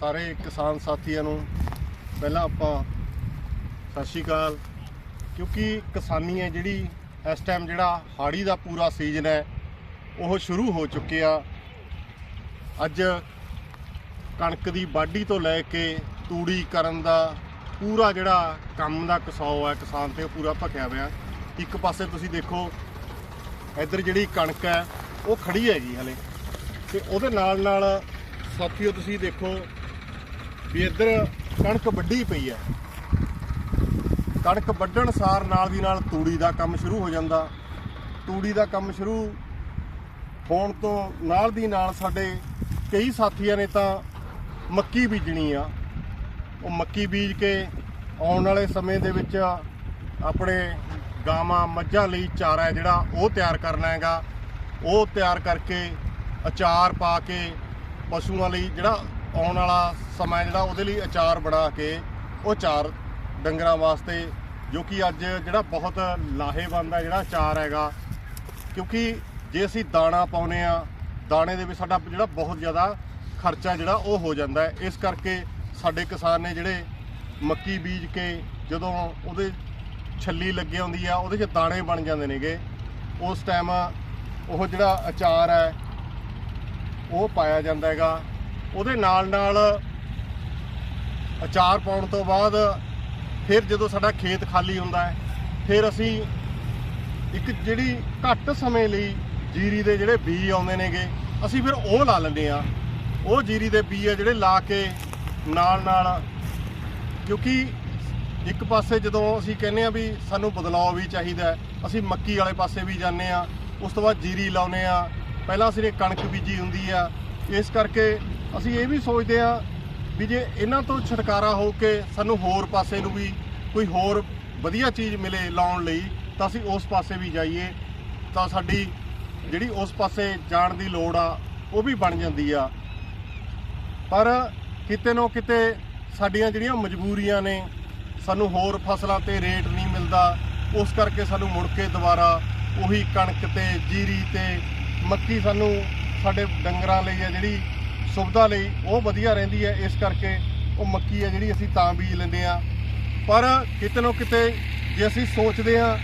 ਸਾਰੇ ਕਿਸਾਨ ਸਾਥੀਆਂ ਨੂੰ ਪਹਿਲਾਂ ਆਪਾਂ ਸਤਿ ਸ਼੍ਰੀ ਅਕਾਲ। ਕਿਉਂਕਿ ਕਿਸਾਨੀ ਹੈ ਜਿਹੜੀ, ਇਸ ਟਾਈਮ ਜਿਹੜਾ ਹਾੜੀ ਦਾ ਪੂਰਾ ਸੀਜ਼ਨ ਹੈ, ਉਹ ਸ਼ੁਰੂ ਹੋ ਚੁੱਕਿਆ। ਅੱਜ ਕਣਕ ਦੀ ਵਾਢੀ ਤੋਂ ਲੈ ਕੇ ਤੂੜੀ ਕਰਨ ਦਾ ਪੂਰਾ ਜਿਹੜਾ ਕੰਮ ਦਾ ਕਸੌ ਹੈ, ਕਿਸਾਨ ਤੇ ਉਹ ਪੂਰਾ ਭਖਿਆ ਹੋਇਆ। ਇੱਕ ਪਾਸੇ ਤੁਸੀਂ ਦੇਖੋ, ਇੱਧਰ ਜਿਹੜੀ ਕਣਕ ਹੈ, ਉਹ ਖੜੀ ਹੈਗੀ ਹਲੇ। ਤੇ ਉਹਦੇ ਨਾਲ ਨਾਲ ਸਾਥੀਓ ਤੁਸੀਂ ਦੇਖੋ ਵੀ ਇੱਧਰ ਕਣਕ ਵੱਢੀ ਪਈ ਹੈ। ਕਣਕ ਵੱਢਣ ਸਾਰ ਨਾਲ ਦੀ ਨਾਲ ਤੂੜੀ ਦਾ ਕੰਮ ਸ਼ੁਰੂ ਹੋ ਜਾਂਦਾ। ਤੂੜੀ ਦਾ ਕੰਮ ਸ਼ੁਰੂ ਹੋਣ ਤੋਂ ਨਾਲ ਦੀ ਨਾਲ ਸਾਡੇ ਕਈ ਸਾਥੀਆਂ ਨੇ ਤਾਂ ਮੱਕੀ ਬੀਜਣੀ ਆ। ਉਹ ਮੱਕੀ ਬੀਜ ਕੇ ਆਉਣ ਵਾਲੇ ਸਮੇਂ ਦੇ ਵਿੱਚ ਆਪਣੇ ਗਾਵਾਂ ਮੱਝਾਂ ਲਈ ਚਾਰਾ ਜਿਹੜਾ ਉਹ ਤਿਆਰ ਕਰਨਾ ਹੈਗਾ। ਉਹ ਤਿਆਰ ਕਰਕੇ ਅਚਾਰ ਪਾ ਕੇ ਪਸ਼ੂਆਂ ਲਈ ਜਿਹੜਾ ਆਉਣ ਵਾਲਾ ਸਮਾਂ ਜਿਹੜਾ ਉਹਦੇ ਲਈ ਅਚਾਰ ਬਣਾ ਕੇ ਉਹ ਚਾਰ ਡੰਗਰਾਂ ਵਾਸਤੇ, ਜੋ ਕਿ ਅੱਜ ਜਿਹੜਾ ਬਹੁਤ ਲਾਹੇਵੰਦ ਹੈ ਜਿਹੜਾ ਅਚਾਰ ਹੈਗਾ। ਕਿਉਂਕਿ ਜੇ ਅਸੀਂ ਦਾਣਾ ਪਾਉਨੇ ਆ ਦਾਣੇ ਦੇ ਵਿੱਚ ਸਾਡਾ ਜਿਹੜਾ ਬਹੁਤ ਜ਼ਿਆਦਾ ਖਰਚਾ ਜਿਹੜਾ ਉਹ ਹੋ ਜਾਂਦਾ ਹੈ। ਇਸ ਕਰਕੇ ਸਾਡੇ ਕਿਸਾਨ ਨੇ ਜਿਹੜੇ ਮੱਕੀ ਬੀਜ ਕੇ ਜਦੋਂ ਉਹਦੇ ਛੱਲੀ ਲੱਗੇ ਹੁੰਦੀ ਆ, ਉਹਦੇ 'ਚ ਦਾਣੇ ਬਣ ਜਾਂਦੇ ਨੇਗੇ। ਉਸ ਟਾਈਮ ਉਹ ਜਿਹੜਾ ਅਚਾਰ ਹੈ, ਉਹ ਪਾਇਆ ਜਾਂਦਾ ਹੈਗਾ। ਉਹਦੇ ਨਾਲ ਨਾਲ ਅਚਾਰ ਪਾਉਣ ਤੋਂ ਬਾਅਦ ਫਿਰ ਜਦੋਂ ਸਾਡਾ ਖੇਤ ਖਾਲੀ ਹੁੰਦਾ ਹੈ, ਫਿਰ ਅਸੀਂ ਇੱਕ ਜਿਹੜੀ ਘੱਟ ਸਮੇਂ ਲਈ ਜੀਰੀ ਦੇ ਜਿਹੜੇ ਬੀਜ ਆਉਂਦੇ ਨੇਗੇ, ਅਸੀਂ ਫਿਰ ਉਹ ਲਾ ਲੈਂਦੇ ਆ ਉਹ ਜੀਰੀ ਦੇ ਬੀਜ ਆ ਜਿਹੜੇ ਲਾ ਕੇ ਨਾਲ ਨਾਲ ਕਿਉਂਕਿ ਇੱਕ ਪਾਸੇ ਜਦੋਂ ਅਸੀਂ ਕਹਿੰਦੇ ਆ ਵੀ ਸਾਨੂੰ ਬਦਲਾਅ ਵੀ ਚਾਹੀਦਾ ਅਸੀਂ ਮੱਕੀ ਵਾਲੇ ਪਾਸੇ ਵੀ ਜਾਂਦੇ ਆ ਉਸ ਤੋਂ ਬਾਅਦ ਜੀਰੀ ਲਾਉਨੇ ਆ ਪਹਿਲਾਂ ਅਸੀਂ ਕਣਕ ਬੀਜੀ ਹੁੰਦੀ ਆ, ਇਸ ਕਰਕੇ ਅਸੀਂ ਇਹ ਵੀ ਸੋਚਦੇ ਆ ਵੀ ਜੇ ਇਹਨਾਂ ਤੋਂ ਛੁਟਕਾਰਾ ਹੋ ਕੇ ਸਾਨੂੰ ਹੋਰ ਪਾਸੇ ਨੂੰ ਵੀ ਕੋਈ ਹੋਰ ਵਧੀਆ ਚੀਜ਼ ਮਿਲੇ ਲਾਉਣ ਲਈ, ਤਾਂ ਅਸੀਂ ਉਸ ਪਾਸੇ ਵੀ ਜਾਈਏ, ਤਾਂ ਸਾਡੀ ਜਿਹੜੀ ਉਸ ਪਾਸੇ ਜਾਣ ਦੀ ਲੋੜ ਆ, ਉਹ ਵੀ ਬਣ ਜਾਂਦੀ ਆ। ਪਰ ਕਿਤੇ ਨਾ ਕਿਤੇ ਸਾਡੀਆਂ ਜਿਹੜੀਆਂ ਮਜਬੂਰੀਆਂ ਨੇ, ਸਾਨੂੰ ਹੋਰ ਫਸਲਾਂ ਤੇ ਰੇਟ ਨਹੀਂ ਮਿਲਦਾ, ਉਸ ਕਰਕੇ ਸਾਨੂੰ ਮੁੜ ਕੇ ਦੁਬਾਰਾ ਉਹੀ ਕਣਕ ਤੇ ਜੀਰੀ ਤੇ ਮੱਕੀ ਸਾਨੂੰ ਸਾਡੇ ਡੰਗਰਾਂ ਲਈ ਆ ਜਿਹੜੀ ਸੁਵਿਧਾ ਲਈ ਉਹ ਵਧੀਆ ਰਹਿੰਦੀ ਹੈ ਇਸ ਕਰਕੇ ਉਹ ਮੱਕੀ ਆ ਜਿਹੜੀ ਅਸੀਂ ਤਾਂ ਬੀਜ ਲੈਂਦੇ ਆ ਪਰ ਕਿਤੇ ਨਾ ਕਿਤੇ ਜੇ ਅਸੀਂ ਸੋਚਦੇ ਆ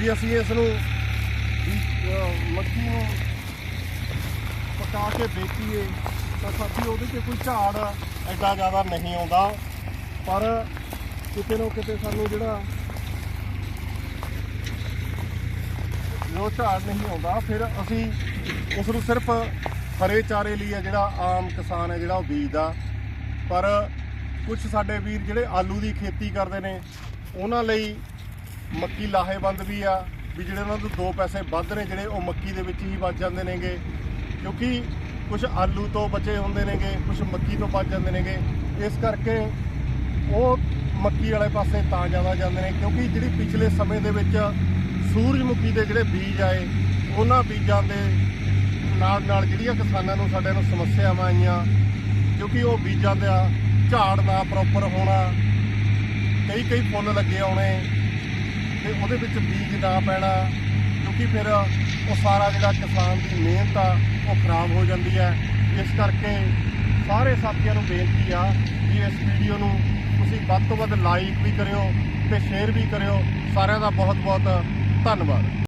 ਵੀ ਅਸੀਂ ਇਸ ਨੂੰ ਵੀ, ਅਹ, ਮੱਕੀ ਨੂੰ ਪਕਾ ਕੇ ਵੇਚੀਏ ਤਾਂ ਸਾਡੀ ਉਹਦੇ 'ਤੇ ਕੋਈ ਝਾੜ ਐਡਾ ਜ਼ਿਆਦਾ ਨਹੀਂ ਆਉਂਦਾ। ਪਰ ਕਿਤੇ ਨਾ ਕਿਤੇ ਸਾਨੂੰ ਜਿਹੜਾ ਜੋ ਝਾੜ ਨਹੀਂ ਆਉਂਦਾ ਫਿਰ ਅਸੀਂ ਉਸ ਨੂੰ ਸਿਰਫ ਹਰੇ ਚਾਰੇ ਲਈ ਹੈ ਜਿਹੜਾ ਆਮ ਕਿਸਾਨ ਹੈ ਜਿਹੜਾ ਉਹ ਬੀਜਦਾ। ਪਰ ਕੁਝ ਸਾਡੇ ਵੀਰ ਜਿਹੜੇ ਆਲੂ ਦੀ ਖੇਤੀ ਕਰਦੇ ਨੇ, ਉਹਨਾਂ ਲਈ ਮੱਕੀ ਲਾਹੇਵੰਦ ਵੀ ਆ, ਵੀ ਜਿਹੜੇ ਉਹਨਾਂ ਨੂੰ ਦੋ ਪੈਸੇ ਵੱਧ ਨੇ, ਜਿਹੜੇ ਉਹ ਮੱਕੀ ਦੇ ਵਿੱਚ ਹੀ ਬਚ ਜਾਂਦੇ ਨੇਗੇ। ਕਿਉਂਕਿ ਕੁਝ ਆਲੂ ਤੋਂ ਬਚੇ ਹੁੰਦੇ ਨੇਗੇ ਕੁਝ ਮੱਕੀ ਤੋਂ ਬਚ ਜਾਂਦੇ ਨੇਗੇ। ਇਸ ਕਰਕੇ ਉਹ ਮੱਕੀ ਵਾਲੇ ਪਾਸੇ ਤਾਂ ਜ਼ਿਆਦਾ ਜਾਂਦੇ ਨੇ, ਕਿਉਂਕਿ ਜਿਹੜੀ ਪਿਛਲੇ ਸਮੇਂ ਦੇ ਵਿੱਚ ਸੂਰਜਮੁਖੀ ਦੇ ਜਿਹੜੇ ਬੀਜ ਆਏ, ਉਹਨਾਂ ਬੀਜਾਂ ਦੇ ਨਾਲ ਨਾਲ ਜਿਹੜੀਆਂ ਕਿਸਾਨਾਂ ਨੂੰ ਸਾਡੇ ਨੂੰ ਸਮੱਸਿਆਵਾਂ ਆਈਆਂ, ਕਿਉਂਕਿ ਉਹ ਬੀਜਾਂ ਦਾ ਝਾੜ ਨਾ ਪ੍ਰੋਪਰ ਹੋਣਾ, ਕਈ ਕਈ ਫੁੱਲ ਲੱਗੇ ਆਉਣੇ, ਤੇ ਉਹਦੇ ਵਿੱਚ ਬੀਜ ਨਾ ਪੈਣਾ, ਕਿਉਂਕਿ ਫਿਰ ਉਹ ਸਾਰਾ ਜਿਹੜਾ ਕਿਸਾਨ ਦੀ ਮਿਹਨਤ ਆ, ਉਹ ਖਰਾਬ ਹੋ ਜਾਂਦੀ ਹੈ। ਇਸ ਕਰਕੇ ਸਾਰੇ ਸਾਥੀਆਂ ਨੂੰ ਬੇਨਤੀ ਆ ਕਿ ਇਸ ਵੀਡੀਓ ਨੂੰ ਤੁਸੀਂ ਵੱਧ ਤੋਂ ਵੱਧ ਲਾਈਕ ਵੀ ਕਰਿਓ ਤੇ ਸ਼ੇਅਰ ਵੀ ਕਰਿਓ। ਸਾਰਿਆਂ ਦਾ ਬਹੁਤ ਬਹੁਤ ਧੰਨਵਾਦ।